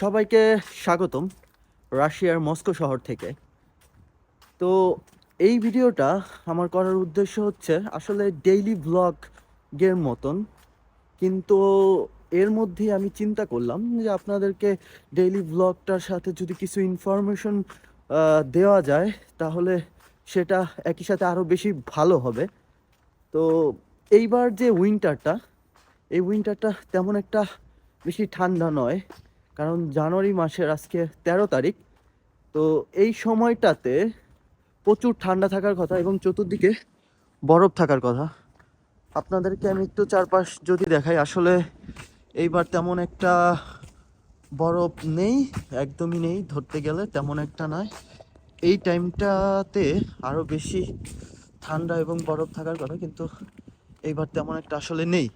সবাইকে স্বাগতম রাশিয়ার মস্কো শহর থেকে। তো এই ভিডিওটা আমার করার উদ্দেশ্য হচ্ছে আসলে ডেইলি ব্লগের মতন, কিন্তু এর মধ্যেই আমি চিন্তা করলাম যে আপনাদেরকে ডেইলি ব্লগটার সাথে যদি কিছু ইনফরমেশন দেওয়া যায়, তাহলে সেটা একই সাথে আরও বেশি ভালো হবে। তো এইবার যে উইন্টারটা এই উইন্টারটা তেমন একটা বেশি ঠান্ডা নয়। কারণ জানুয়ারি মাসের আজকে তেরো তারিখ। তো এই সময়টাতে প্রচুর ঠান্ডা থাকার কথা এবং চতুর্দিকে বরফ থাকার কথা। আপনাদেরকে আমি একটু চারপাশ যদি দেখাই, আসলে এইবার তেমন একটা বরফ নেই, একদমই নেই ধরতে গেলে, তেমন একটা নয়। এই টাইমটাতে আরও বেশি ঠান্ডা এবং বরফ থাকার কথা, কিন্তু এইবার তেমন একটা আসলে নেই।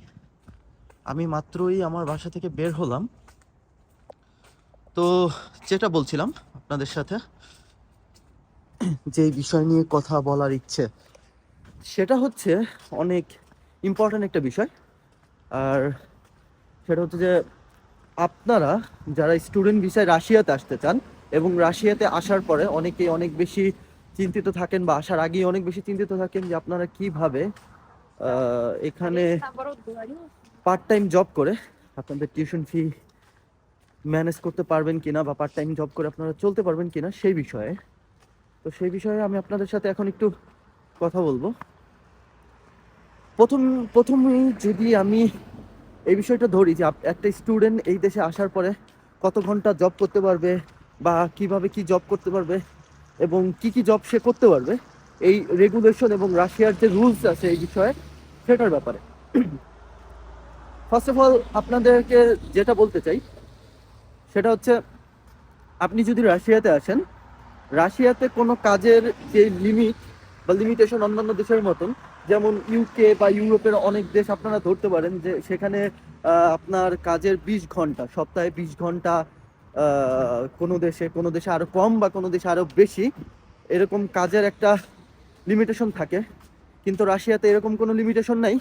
আমি মাত্রই আমার বাসা থেকে বের হলাম। তো যেটা বলছিলাম আপনাদের সাথে। যে বিষয় নিয়ে কথা বলার ইচ্ছে সেটা হচ্ছে অনেক ইম্পর্ট্যান্ট একটা বিষয়। আর সেটা হচ্ছে যে আপনারা যারা স্টুডেন্ট ভিসায় রাশিয়াতে আসতে চান এবং রাশিয়াতে আসার পরে অনেকেই অনেক বেশি চিন্তিত থাকেন বা আসার আগেই অনেক বেশি চিন্তিত থাকেন যে আপনারা কীভাবে এখানে পার্ট টাইম জব করে আপনাদের টিউশন ফি ম্যানেজ করতে পারবেন কিনা বা পার্ট টাইম জব করে আপনারা চলতে পারবেন কিনা সেই বিষয়ে। তো সেই বিষয়ে আমি আপনাদের সাথে এখন একটু কথা বলব। প্রথম, প্রথমেই যদি আমি এই বিষয়টা ধরি যে একটা স্টুডেন্ট এই দেশে আসার পরে কত ঘণ্টা জব করতে পারবে বা কীভাবে কি জব করতে পারবে এবং কি কি জব সে করতে পারবে, এই রেগুলেশন এবং রাশিয়ার যে রুলস আছে এই বিষয়ে সেটার ব্যাপারে। ফার্স্ট অফ অল আপনাদেরকে যেটা বলতে চাই সেটা হচ্ছে, আপনি যদি রাশিয়াতে আসেন, রাশিয়াতে কোনো কাজের যে লিমিট বা লিমিটেশন অন্যান্য দেশের মতন, যেমন ইউকে বা ইউরোপের অনেক দেশ আপনারা ধরতে পারেন যে সেখানে আপনার কাজের বিশ ঘণ্টা, সপ্তাহে বিশ ঘণ্টা কোনো দেশে কোনো দেশে আরও কম বা কোনো দেশে আরও বেশি, এরকম কাজের একটা লিমিটেশন থাকে। কিন্তু রাশিয়াতে এরকম কোনো লিমিটেশন নাই।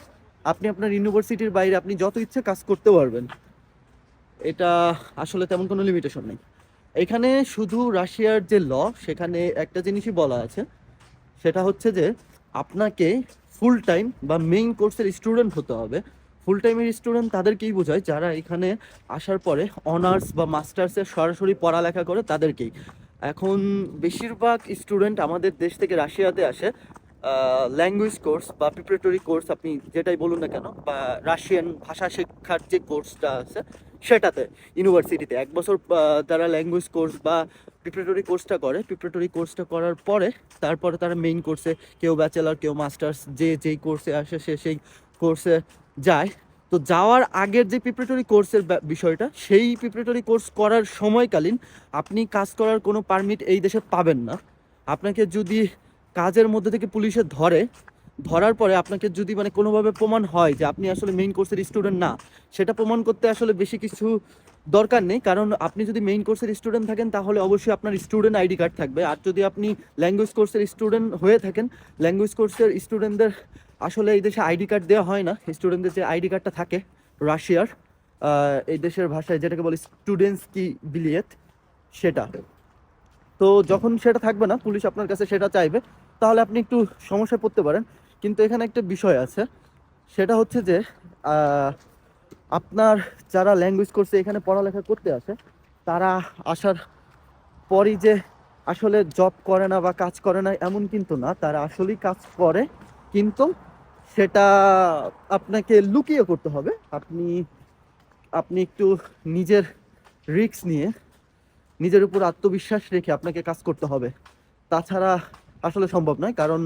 আপনি আপনার ইউনিভার্সিটির বাইরে আপনি যত ইচ্ছে কাজ করতে পারবেন। এটা আসলে তেমন কোনো লিমিটেশন নেই। এখানে শুধু রাশিয়ার যে ল সেখানে একটা জিনিসই বলা আছে। সেটা হচ্ছে যে, আপনাকে ফুল টাইম বা মেইন কোর্সের স্টুডেন্ট হতে হবে। ফুল টাইমের স্টুডেন্ট তাদেরকেই বোঝায়, যারা এখানে আসার পরে অনার্স বা মাস্টার্সের সরাসরি পড়ালেখা করে তাদেরকেই। এখন বেশিরভাগ স্টুডেন্ট আমাদের দেশ থেকে রাশিয়াতে আসে। ল্যাঙ্গুয়েজ কোর্স বা প্রিপারেটরি কোর্স আপনি যেটাই বলুন না কেন, বা রাশিয়ান ভাষা শিক্ষার যে কোর্সটা আছে সেটাতে ইউনিভার্সিটিতে এক বছর তারা ল্যাঙ্গুয়েজ কোর্স বা প্রিপারেটরি কোর্সটা করে। প্রিপারেটরি কোর্সটা করার পরে, তারপরে তারা মেইন কোর্সে কেউ ব্যাচেলার কেউ মাস্টার্স যে যেই কোর্সে আসে, সে সেই কোর্সে যায়। তো যাওয়ার আগের যে প্রিপারেটরি কোর্সের বিষয়টা, সেই প্রিপারেটরি কোর্স করার সময়কালীন আপনি কাজ করার কোনো পারমিট এই দেশে পাবেন না। আপনাকে যদি কাজের মধ্যে থেকে পুলিশে ধরে ধরার পরে আপনাকে যদি মানে কোনোভাবে প্রমাণ হয় যে আপনি আসলে মেইন কোর্সের স্টুডেন্ট না, সেটা প্রমাণ করতে আসলে বেশি কিছু দরকার নেই। কারণ আপনি যদি মেইন কোর্সের স্টুডেন্ট থাকেন, তাহলে অবশ্যই আপনার স্টুডেন্ট আইডি কার্ড থাকবে। আর যদি আপনি ল্যাঙ্গুয়েজ কোর্সের স্টুডেন্ট হয়ে থাকেন ল্যাঙ্গুয়েজ কোর্সের স্টুডেন্টদের আসলে এই দেশে আইডি কার্ড দেওয়া হয় না। স্টুডেন্টদের যে আইডি কার্ডটা থাকে, রাশিয়ার এই দেশের ভাষায় যেটাকে বলে স্টুডেন্টস কি বিলিয়েত সেটা। তো যখন সেটা থাকবে না, পুলিশ আপনার কাছে সেটা চাইবে, তাহলে আপনি একটু সমস্যায় পড়তে পারেন। কিন্তু এখানে একটা বিষয় আছে। সেটা হচ্ছে যে আপনার যারা ল্যাঙ্গুয়েজ কোর্সে এখানে পড়ালেখা করতে আসে, তারা আসার পরই যে আসলে জব করে না বা কাজ করে না, এমন কিন্তু না। তারা আসলেই কাজ করে, কিন্তু সেটা আপনাকে লুকিয়ে করতে হবে। আপনি আপনি একটু নিজের রিস্ক নিয়ে, নিজের উপর আত্মবিশ্বাস রেখে আপনাকে কাজ করতে হবে। তাছাড়া আসলে সম্ভব নয়, কারণ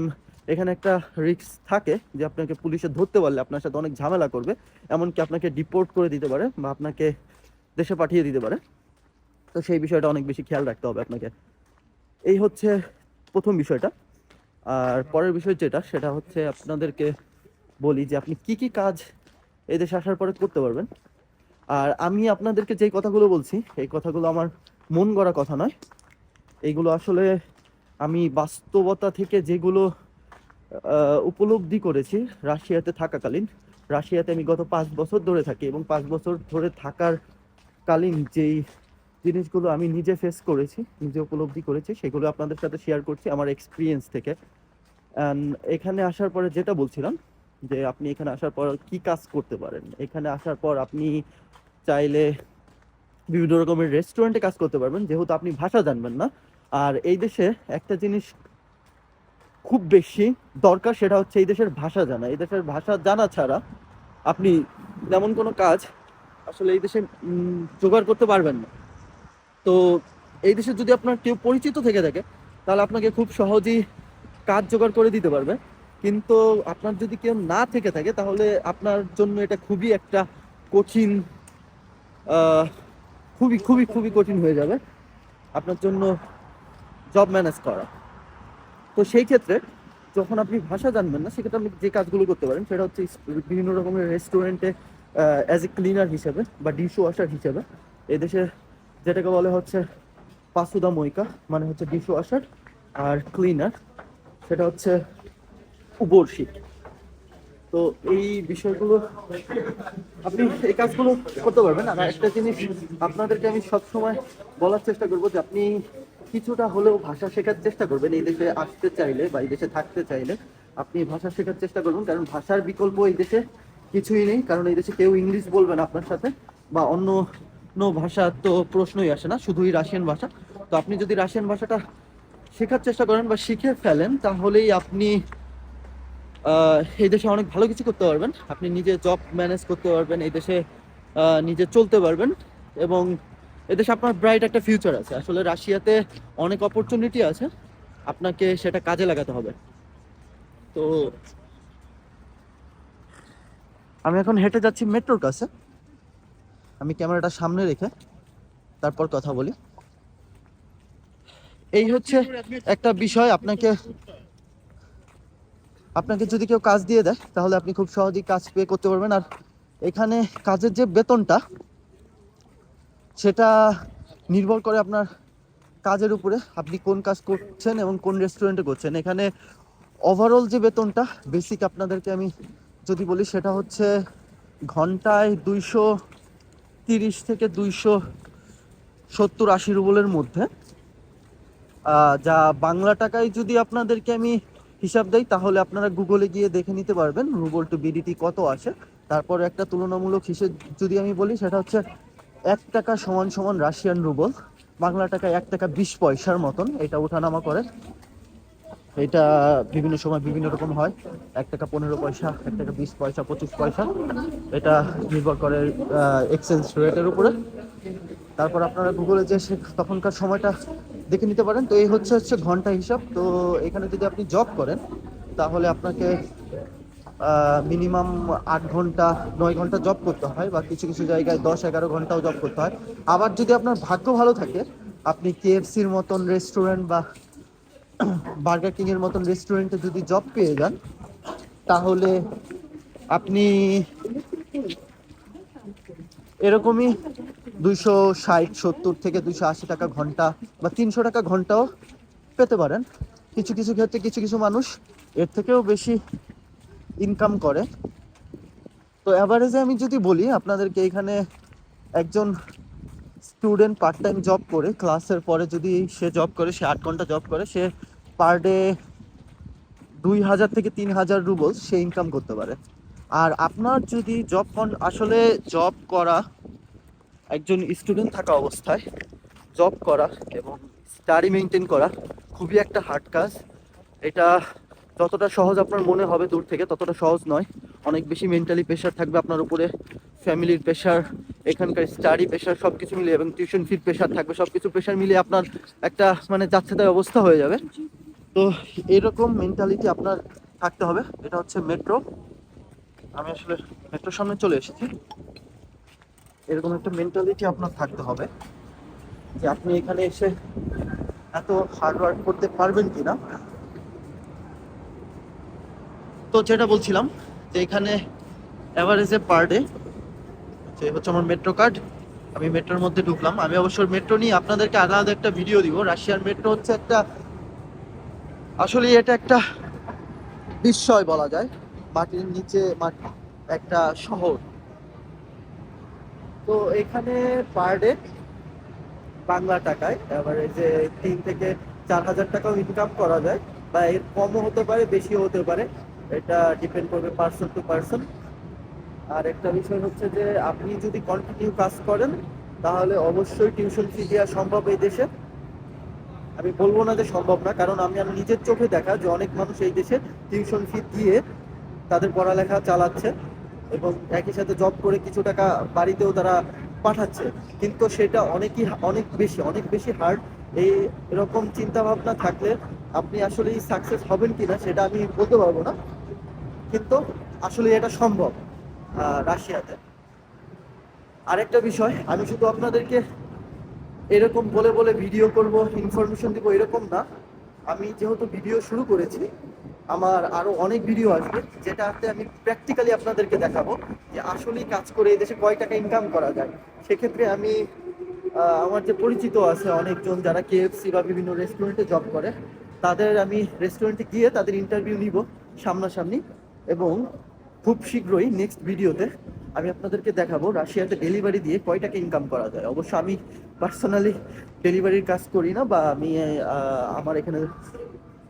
এখানে একটা রিস্ক থাকে যে আপনাকে পুলিশে ধরতে পারলে আপনার সাথে অনেক ঝামেলা করবে, এমনকি আপনাকে ডিপোর্ট করে দিতে পারে বা আপনাকে দেশে পাঠিয়ে দিতে পারে। তো সেই বিষয়টা অনেক বেশি খেয়াল রাখতে হবে আপনাকে। এই হচ্ছে প্রথম বিষয়টা। আর পরের বিষয় যেটা, সেটা হচ্ছে আপনাদেরকে বলি যে আপনি কি কি কাজ এই দেশে আসার পরে করতে পারবেন। আর আমি আপনাদেরকে যেই কথাগুলো বলছি, এই কথাগুলো আমার মন গড়া কথা নয়। এইগুলো আসলে আমি বাস্তবতা থেকে যেগুলো উপলব্ধি করেছি রাশিয়াতে থাকাকালীন। রাশিয়াতে আমি গত পাঁচ বছর ধরে থাকি এবং পাঁচ বছর ধরে থাকার কালীন যেই জিনিসগুলো আমি নিজে ফেস করেছি, নিজে উপলব্ধি করেছি, সেগুলো আপনাদের সাথে শেয়ার করছি আমার এক্সপিরিয়েন্স থেকে। এখানে আসার পরে যেটা বলছিলাম, যে আপনি এখানে আসার পর কি কাজ করতে পারেন? এখানে আসার পর আপনি চাইলে বিভিন্ন রকমের রেস্টুরেন্টে কাজ করতে পারবেন, যেহেতু আপনি ভাষা জানবেন না। আর এই দেশে একটা জিনিস খুব বেশি দরকার সেটা হচ্ছে এই দেশের ভাষা জানা। এই দেশের ভাষা জানা ছাড়া আপনি তেমন কোনো কাজ আসলে এই দেশে জোগাড় করতে পারবেন না। তো এই দেশে যদি আপনার কেউ পরিচিত থেকে থাকে, তাহলে আপনাকে খুব সহজেই কাজ জোগাড় করে দিতে পারবে। কিন্তু আপনার যদি কেউ না থেকে থাকে, তাহলে আপনার জন্য এটা খুবই একটা কঠিন খুবই খুবই খুবই কঠিন হয়ে যাবে। আপনার জন্য জব ম্যানেজ করা। তো সেই ক্ষেত্রে যখন আপনি ভাষা জানবেন না, সেক্ষেত্রে আপনি যে কাজগুলো করতে পারেন, সেটা হচ্ছে বিভিন্ন রকমের রেস্টুরেন্টে অ্যাজ এ ক্লিনার হিসেবে বা ডিশ ওয়াশার হিসেবে। এই দেশে যেটাকে বলে হচ্ছে পাসুদা মইকা মানে হচ্ছে ডিশ ওয়াশার আর ক্লিনার সেটা হচ্ছে উপরশি তো এই বিষয়গুলো আপনি এই কাজগুলো করতে পারবেন। আর একটা জিনিস আপনাদেরকে আমি সবসময় বলার চেষ্টা করব যে আপনি কিছুটা হলেও ভাষা শেখার চেষ্টা করবেন। এই দেশে আসতে চাইলে বা এই দেশে থাকতে চাইলে আপনি ভাষা শেখার চেষ্টা করবেন, কারণ ভাষার বিকল্প এই দেশে কিছুই নেই। কারণ এই দেশে কেউ ইংলিশ বলবে না আপনার সাথে, বা অন্য ভাষা তো প্রশ্নই আসে না, শুধুই রাশিয়ান ভাষা। তো আপনি যদি রাশিয়ান ভাষাটা শেখার চেষ্টা করেন বা শিখে ফেলেন, তাহলেই আপনি এই দেশে অনেক ভালো কিছু করতে পারবেন। আপনি নিজে জব ম্যানেজ করতে পারবেন, এই দেশে নিজে চলতে পারবেন এবং এদেশে আপনার ব্রাইট একটা ফিউচার আছে। আসলে রাশিয়াতে অনেক অপরচুনিটি আছে। আপনাকে সেটা কাজে লাগাতে হবে। তো আমি এখন হেঁটে যাচ্ছি মেট্রোর কাছে। আমি ক্যামেরাটা সামনে রেখে তারপর কথা বলি। এই হচ্ছে একটা বিষয় আপনাকে আপনাকে যদি কেউ কাজ দিয়ে দেয়, তাহলে আপনি খুব সহজেই কাজ পে করতে পারবেন। আর এখানে কাজের যে বেতনটা সেটা নির্ভর করে আপনার কাজের উপরে। আপনি কোন কাজ করছেন এবং কোন রেস্টুরেন্টে করছেন। এখানে ওভারঅল যে বেতনটা বেসিক আপনাদেরকে আমি যদি বলি, সেটা হচ্ছে ঘন্টায় দুইশো তিরিশ থেকে দুইশো সত্তর আশি রুবলের মধ্যে। যা বাংলা টাকায় যদি আপনাদেরকে আমি হিসাব দেই, তাহলে আপনারা গুগলে গিয়ে দেখে নিতে পারবেন রুবল টু বিডিটি কত আসে। তারপর একটা তুলনামূলক হিসেব যদি আমি বলি, সেটা হচ্ছে এক টাকা সমান সমান রাশিয়ান রুবল, বাংলা টাকায় এক টাকা বিশ পয়সার মতন, এটা ওঠানামা করে। এটা বিভিন্ন সময় বিভিন্ন রকম হয়, এক টাকা পনেরো পয়সা, এক টাকা বিশ পয়সা, পঁচিশ পয়সা। এটা নির্ভর করে এক্সচেঞ্জ রেটের উপরে। তারপর আপনারা গুগলে যে সে- তখনকার সময়টা দেখে নিতে পারেন। তো এই হচ্ছে হচ্ছে ঘণ্টা হিসাব। তো এখানে যদি আপনি জব করেন, তাহলে আপনাকে মিনিমাম আট ঘণ্টা, নয় ঘণ্টা জব করতে হয় বা কিছু কিছু জায়গায় দশ, এগারো ঘন্টাও জব করতে হয়। আবার যদি আপনার ভাগ্য ভালো থাকে, আপনি কেএফসির মতন রেস্টুরেন্ট বা বার্গার কিং এর মতন রেস্টুরেন্টে যদি জব পেয়ে যান, তাহলে আপনি এরকমই দুইশো ষাট, সত্তর থেকে দুইশো আশি টাকা ঘণ্টা বা তিনশো টাকা ঘন্টাও পেতে পারেন। কিছু কিছু ক্ষেত্রে কিছু কিছু মানুষ এর থেকেও বেশি ইনকাম করে। তো অ্যাভারেজে আমি যদি বলি, আপনাদেরকে এখানে একজন স্টুডেন্ট পার্ট টাইম জব করে ক্লাসের পরে যদি সে জব করে, সে আট ঘণ্টা জব করে, সে পার ডে দুই হাজার থেকে তিন হাজার রুবল সে ইনকাম করতে পারে। আর আপনার যদি জব আসলে জব করা একজন স্টুডেন্ট থাকা অবস্থায় জব করা এবং স্টাডি মেনটেন করা খুবই একটা হার্ড কাজ। এটা যতটা সহজ আপনার মনে হবে দূর থেকে, ততটা সহজ নয়। অনেক বেশি মেন্টালি প্রেশার থাকবে আপনার উপরে। ফ্যামিলির প্রেশার এখানকার স্টাডি প্রেশার সব কিছু মিলিয়ে এবং টিউশন ফির প্রেশার থাকবে সব কিছু প্রেশার মিলিয়ে আপনার একটা মানে যাচ্ছে তাই অবস্থা হয়ে যাবে। তো এরকম মেন্টালিটি আপনার থাকতে হবে। এটা হচ্ছে মেট্রো আমি আসলে মেট্রোর সামনে চলে এসেছি। এরকম একটা মেন্টালিটি আপনার থাকতে হবে যে আপনি এখানে এসে এত হার্ড ওয়ার্ক করতে পারবেন কিনা। তো যেটা বলছিলাম যে এখানে অ্যাভারেজে পার ডে যে হচ্ছে আমার মেট্রো কার্ড আমি মেট্রোর মধ্যে ঢুকলাম। আমি অবশ্য মেট্রো নিয়ে আপনাদেরকে আলাদা একটা ভিডিও দিব। রাশিয়ার মেট্রো হচ্ছে একটা, আসলে এটা একটা বিস্ময় বলা যায়, মাটির নিচে একটা শহর। তো এখানে পার ডে বাংলা টাকায় যে তিন থেকে চার হাজার টাকাও ইনকাম করা যায়, বা এর কমও হতে পারে, বেশিও হতে পারে। এটা ডিপেন্ড করবে পার্সন টু পার্সন আর একটা বিষয় হচ্ছে যে, আপনি যদি কন্টিনিউ কাজ করেন, তাহলে অবশ্যই টিউশন ফি দেওয়া সম্ভব এই দেশে। আমি বলব না যে সম্ভব না, কারণ আমি আমার নিজের চোখে দেখা যে অনেক মানুষ এই দেশে টিউশন ফি দিয়ে তাদের পড়ালেখা চালাচ্ছে এবং একই সাথে জব করে কিছু টাকা বাড়িতেও তারা পাঠাচ্ছে। কিন্তু সেটা অনেকই, অনেক বেশি অনেক বেশি হার্ড এই এরকম চিন্তা ভাবনা থাকলে আপনি আসলেই সাকসেস হবেন কিনা সেটা আমি বলতে পারব না। কিন্তু আসলে এটা সম্ভব রাশিয়াতে। আরেকটা বিষয়, আমি শুধু আপনাদেরকে এরকম বলে বলে ভিডিও করব ইনফরমেশন দিব এরকম না। আমি যেহেতু ভিডিও শুরু করেছি, আমার আরও অনেক ভিডিও আসবে, যেটাতে আমি প্র্যাকটিক্যালি আপনাদেরকে দেখাবো যে আসলেই কাজ করে এই দেশে কয় টাকা ইনকাম করা যায়। সেক্ষেত্রে আমি আমার যে পরিচিত আছে অনেকজন যারা কেএফসি বা বিভিন্ন রেস্টুরেন্টে জব করে তাদের আমি রেস্টুরেন্টে গিয়ে তাদের ইন্টারভিউ নিব সামনাসামনি এবং খুব শীঘ্রই নেক্সট ভিডিওতে আমি আপনাদেরকে দেখাবো রাশিয়াতে ডেলিভারি দিয়ে কয় টাকা ইনকাম করা যায়। অবশ্য আমি পার্সোনালি ডেলিভারির কাজ করি না বা আমি আমার এখানে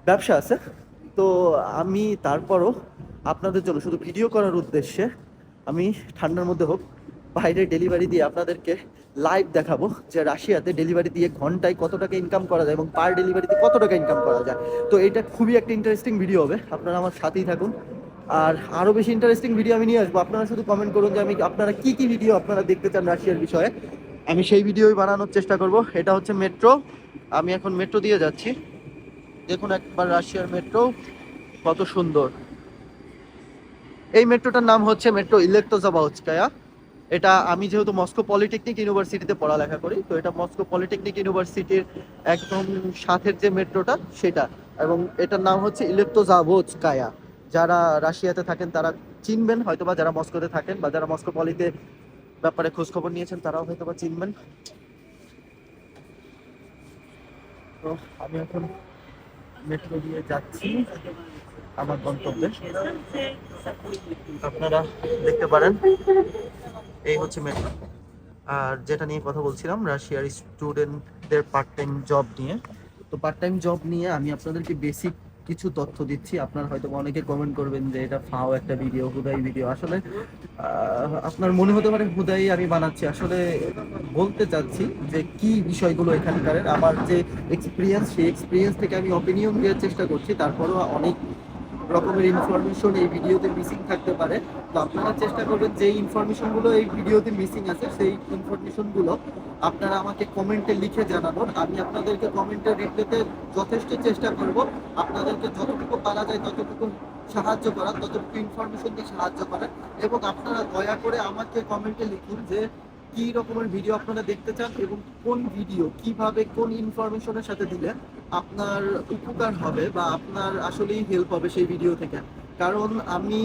ব্যবসা আছে। তো আমি তারপরও আপনাদের জন্য শুধু ভিডিও করার উদ্দেশ্যে আমি ঠান্ডার মধ্যে হোক বাইরে ডেলিভারি দিয়ে আপনাদেরকে লাইভ দেখাবো যে রাশিয়াতে ডেলিভারি দিয়ে ঘন্টায় কত টাকা ইনকাম করা যায় এবং পার ডেলিভারিতে কত টাকা ইনকাম করা যায়। তো এটা খুবই একটা ইন্টারেস্টিং ভিডিও হবে। আপনারা আমার সাথেই থাকুন। আর আরও বেশি ইন্টারেস্টিং ভিডিও আমি নিয়ে আসব। আপনারা শুধু কমেন্ট করুন যে আমি আপনারা কি কি ভিডিও আপনারা দেখতে চান রাশিয়ার বিষয়ে। আমি সেই ভিডিওই বানানোর চেষ্টা করব। এটা হচ্ছে মেট্রো আমি এখন মেট্রো দিয়ে যাচ্ছি। দেখুন একবার রাশিয়ার মেট্রো কত সুন্দর। এই মেট্রোটার নাম হচ্ছে মেট্রো ইলেকট্রোজাবাউচকায়া এটা আমি যেহেতু মস্কো পলিটেকনিক ইউনিভার্সিটিতে পড়ালেখা করি, তো এটা মস্কো পলিটেকনিক ইউনিভার্সিটির একদম সাথের যে মেট্রোটা সেটা। এবং এটার নাম হচ্ছে ইলেকট্রোজাবোচকায়া যারা রাশিয়াতে থাকেন, তারা চিনবেন হয়তোবা, যারা মস্কোতে থাকেন বা যারা মস্কো পলিতে ব্যাপারে খোঁজখবর নিয়েছেন, তারাও হয়তোবা চিনবেন। তো আমি এখন মেট্রো দিয়ে যাচ্ছি আমার গন্তব্যে। আপনারা দেখতে পারেন। এই হচ্ছে মেট্রো আর যেটা নিয়ে কথা বলছিলাম, রাশিয়ার স্টুডেন্টদের পার্ট টাইম জব নিয়ে। তো পার্ট টাইম জব নিয়ে আমি আপনাদেরকে বেসিক কিছু তথ্য দিচ্ছি। আপনার হয়তো অনেকে কমেন্ট করবেন যে, এটা ফাও একটা ভিডিও হুদাই ভিডিও আসলে আপনার মনে হতে পারে হুদাই আমি বানাচ্ছি। আসলে বলতে চাচ্ছি যে, কি বিষয়গুলো এখানকার আমার যে এক্সপিরিয়েন্স সেই এক্সপিরিয়েন্স থেকে আমি অপিনিয়ন দেওয়ার চেষ্টা করছি। তারপরেও অনেক রকমের ইনফরমেশন এই ভিডিওতে মিসিং থাকতে পারে। তো আপনারা চেষ্টা করবেন যে ইনফরমেশনগুলো এই ভিডিওতে মিসিং আছে, সেই ইনফরমেশনগুলো আপনারা আমাকে কমেন্টে লিখে জানাবেন। আমি আপনাদেরকে কমেন্টে রিপ্লাইতে যথেষ্ট চেষ্টা করব। আপনাদেরকে যতটুকু পারা যায়, ততটুকু সাহায্য করার, ততটুকু ইনফরমেশন দিয়ে সাহায্য করার। এবং আপনারা দয়া করে আমাকে কমেন্টে লিখুন যে কি রকমের ভিডিও আপনারা দেখতে চান এবং কোন ভিডিও কীভাবে কোন ইনফরমেশনের সাথে দিলে আপনার উপকার হবে বা আপনার আসলেই হেল্প হবে সেই ভিডিও থেকে। কারণ আমি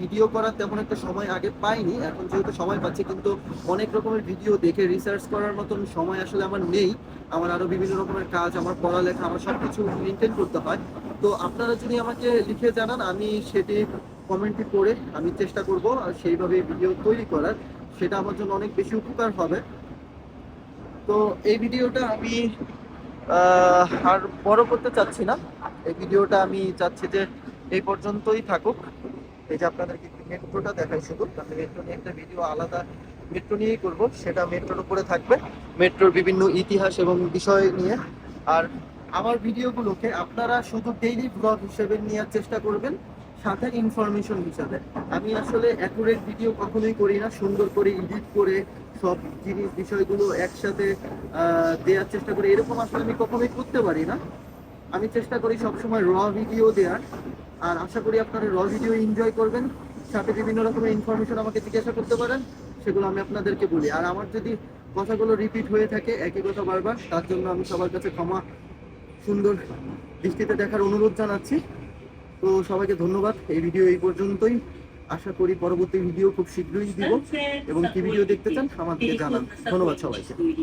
ভিডিও করার তেমন একটা সময় আগে পাইনি, এখন যেহেতু সময় পাচ্ছি, কিন্তু অনেক রকমের ভিডিও দেখে রিসার্চ করার মতন সময় আসলে আমার নেই। আমার আরও বিভিন্ন রকমের কাজ, আমার পড়ালেখা, আমার সব কিছু মেনটেন করতে হয়। তো আপনারা যদি আমাকে লিখে জানান, আমি সেটি কমেন্টে করে আমি চেষ্টা করব সেইভাবে ভিডিও তৈরি করার। সেটা আমার জন্য অনেক বেশি উপকার হবে। তো এই ভিডিওটা আমি আর বড় করতে চাচ্ছি না। এই ভিডিওটা আমি চাচ্ছি যে এই পর্যন্তই থাকুক। এই যে আপনাদেরকে মেট্রোটা দেখাই শুধু। আমি মেট্রো নিয়ে একটা ভিডিও আলাদা মেট্রো নিয়েই করব। সেটা মেট্রোর উপরে থাকবে। মেট্রোর বিভিন্ন ইতিহাস এবং বিষয় নিয়ে। আর আমার ভিডিওগুলোকে আপনারা শুধু ডেইলি ব্লগ হিসেবে নেওয়ার চেষ্টা করবেন। সাথে ইনফরমেশন হিসাবে। আমি আসলে অ্যাকুরেট ভিডিও কখনোই করি না, সুন্দর করে এডিট করে সব জিনিস, বিষয়গুলো একসাথে দেওয়ার চেষ্টা করি। এরকম আসলে আমি কখনোই করতে পারি না। আমি চেষ্টা করি সবসময় র ভিডিও দেওয়ার আর আশা করি আপনারা র ভিডিও এনজয় করবেন। সাথে বিভিন্ন রকমের ইনফরমেশন আমাকে জিজ্ঞাসা করতে পারেন, সেগুলো আমি আপনাদেরকে বলি। আর আমার যদি কথাগুলো রিপিট হয়ে থাকে, একই কথা বারবার, তার জন্য আমি সবার কাছে ক্ষমা সুন্দর দৃষ্টিতে দেখার অনুরোধ জানাচ্ছি। তো সবাইকে ধন্যবাদ। এই ভিডিও এই পর্যন্তই। আশা করি পরবর্তী ভিডিও খুব শীঘ্রই দিব। এবং কি ভিডিও দেখতে চান আমাদেরকে জানান। ধন্যবাদ সবাইকে।